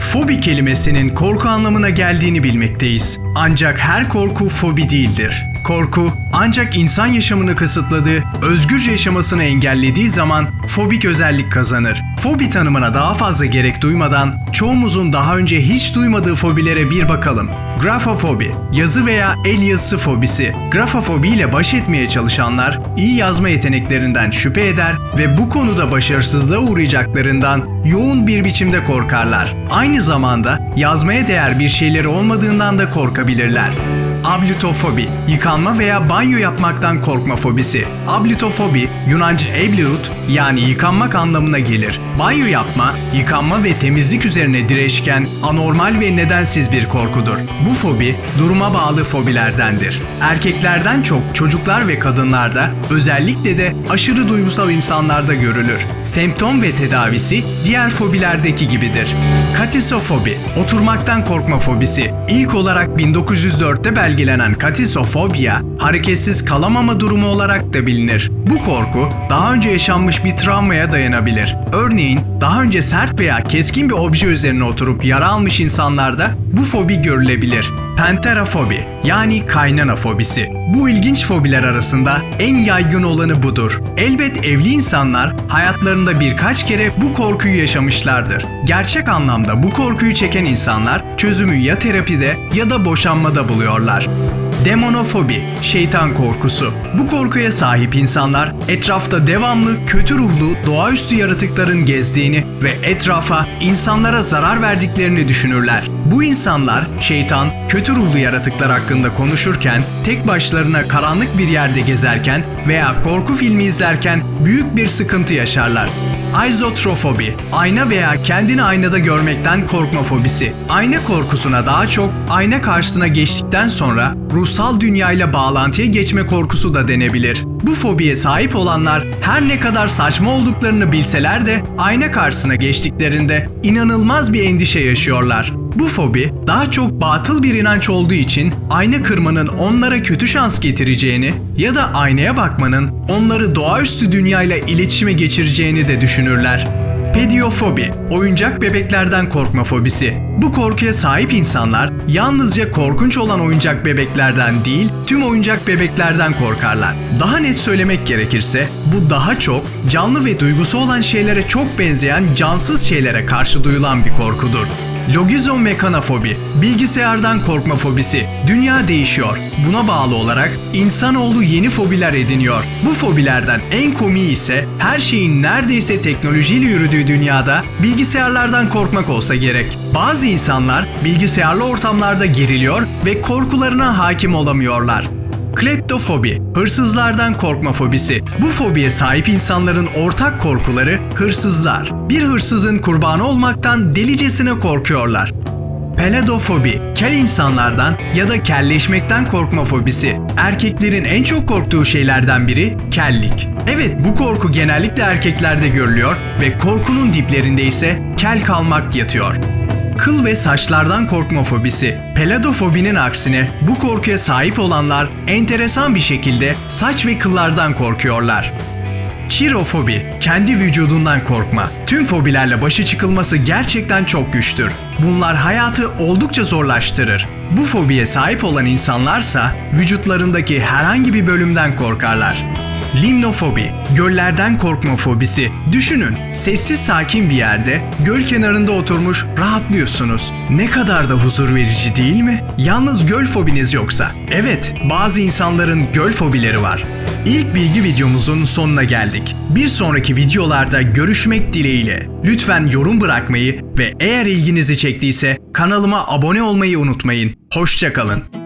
Fobi kelimesinin korku anlamına geldiğini bilmekteyiz. Ancak her korku fobi değildir. Korku ancak insan yaşamını kısıtladığı, özgürce yaşamasını engellediği zaman fobik özellik kazanır. Fobi tanımına daha fazla gerek duymadan çoğumuzun daha önce hiç duymadığı fobilere bir bakalım. Grafofobi, yazı veya el yazısı fobisi. Grafofobi ile baş etmeye çalışanlar iyi yazma yeteneklerinden şüphe eder ve bu konuda başarısızlığa uğrayacaklarından yoğun bir biçimde korkarlar. Aynı zamanda yazmaya değer bir şeyleri olmadığından da korkabilirler. Ablütofobi, yıkanma veya banyo yapmaktan korkma fobisi. Ablütofobi, Yunanca eblut yani yıkanmak anlamına gelir. Banyo yapma, yıkanma ve temizlik üzerine direşken anormal ve nedensiz bir korkudur. Bu fobi duruma bağlı fobilerdendir. Erkeklerden çok çocuklar ve kadınlarda özellikle de aşırı duygusal insanlarda görülür. Semptom ve tedavisi diğer fobilerdeki gibidir. Katisofobi, oturmaktan korkma fobisi. İlk olarak 1904'te belgelenen katisofobia, hareketsiz kalamama durumu olarak da bilinir. Bu korku daha önce yaşanmış bir travmaya dayanabilir. Örneğin daha önce sert veya keskin bir obje üzerine oturup yara almış insanlarda bu fobi görülebilir. Penterafobi yani kaynana fobisi. Bu ilginç fobiler arasında en yaygın olanı budur. Elbet evli insanlar hayatlarında birkaç kere bu korkuyu yaşamışlardır. Gerçek anlamda bu korkuyu çeken insanlar çözümü ya terapide ya da boşanmada buluyorlar. Demonofobi, şeytan korkusu. Bu korkuya sahip insanlar etrafta devamlı kötü ruhlu doğaüstü yaratıkların gezdiğini ve etrafa insanlara zarar verdiklerini düşünürler. Bu insanlar şeytan, kötü ruhlu yaratıklar hakkında konuşurken, tek başlarına karanlık bir yerde gezerken veya korku filmi izlerken büyük bir sıkıntı yaşarlar. Aizotrofobi, ayna veya kendini aynada görmekten korkma fobisi. Ayna korkusuna daha çok ayna karşısına geçtikten sonra ruhsal dünyayla bağlantıya geçme korkusu da denebilir. Bu fobiye sahip olanlar her ne kadar saçma olduklarını bilseler de ayna karşısına geçtiklerinde inanılmaz bir endişe yaşıyorlar. Bu fobi daha çok batıl bir inanç olduğu için ayna kırmanın onlara kötü şans getireceğini ya da aynaya bakmanın onları doğaüstü dünyayla iletişime geçireceğini de düşünürler. Pediofobi, oyuncak bebeklerden korkma fobisi. Bu korkuya sahip insanlar yalnızca korkunç olan oyuncak bebeklerden değil, tüm oyuncak bebeklerden korkarlar. Daha net söylemek gerekirse, bu daha çok canlı ve duygusu olan şeylere çok benzeyen cansız şeylere karşı duyulan bir korkudur. Logizomekanofobi, bilgisayardan korkma fobisi. Dünya değişiyor. Buna bağlı olarak insanoğlu yeni fobiler ediniyor. Bu fobilerden en komiği ise her şeyin neredeyse teknolojiyle yürüdüğü dünyada bilgisayarlardan korkmak olsa gerek. Bazı insanlar bilgisayarlı ortamlarda geriliyor ve korkularına hakim olamıyorlar. Kleptofobi, hırsızlardan korkma fobisi. Bu fobiye sahip insanların ortak korkuları hırsızlar. Bir hırsızın kurbanı olmaktan delicesine korkuyorlar. Peladofobi, kel insanlardan ya da kelleşmekten korkma fobisi. Erkeklerin en çok korktuğu şeylerden biri kellik. Evet bu korku genellikle erkeklerde görülüyor ve korkunun diplerinde ise kel kalmak yatıyor. Kıl ve saçlardan korkma fobisi. Peladofobinin aksine bu korkuya sahip olanlar enteresan bir şekilde saç ve kıllardan korkuyorlar. Çirofobi, kendi vücudundan korkma. Tüm fobilerle başa çıkılması gerçekten çok güçtür. Bunlar hayatı oldukça zorlaştırır. Bu fobiye sahip olan insanlarsa vücutlarındaki herhangi bir bölümden korkarlar. Limnofobi, göllerden korkma fobisi. Düşünün, sessiz sakin bir yerde, göl kenarında oturmuş rahatlıyorsunuz. Ne kadar da huzur verici değil mi? Yalnız göl fobiniz yoksa. Evet, bazı insanların göl fobileri var. İlk bilgi videomuzun sonuna geldik. Bir sonraki videolarda görüşmek dileğiyle. Lütfen yorum bırakmayı ve eğer ilginizi çektiyse kanalıma abone olmayı unutmayın. Hoşçakalın.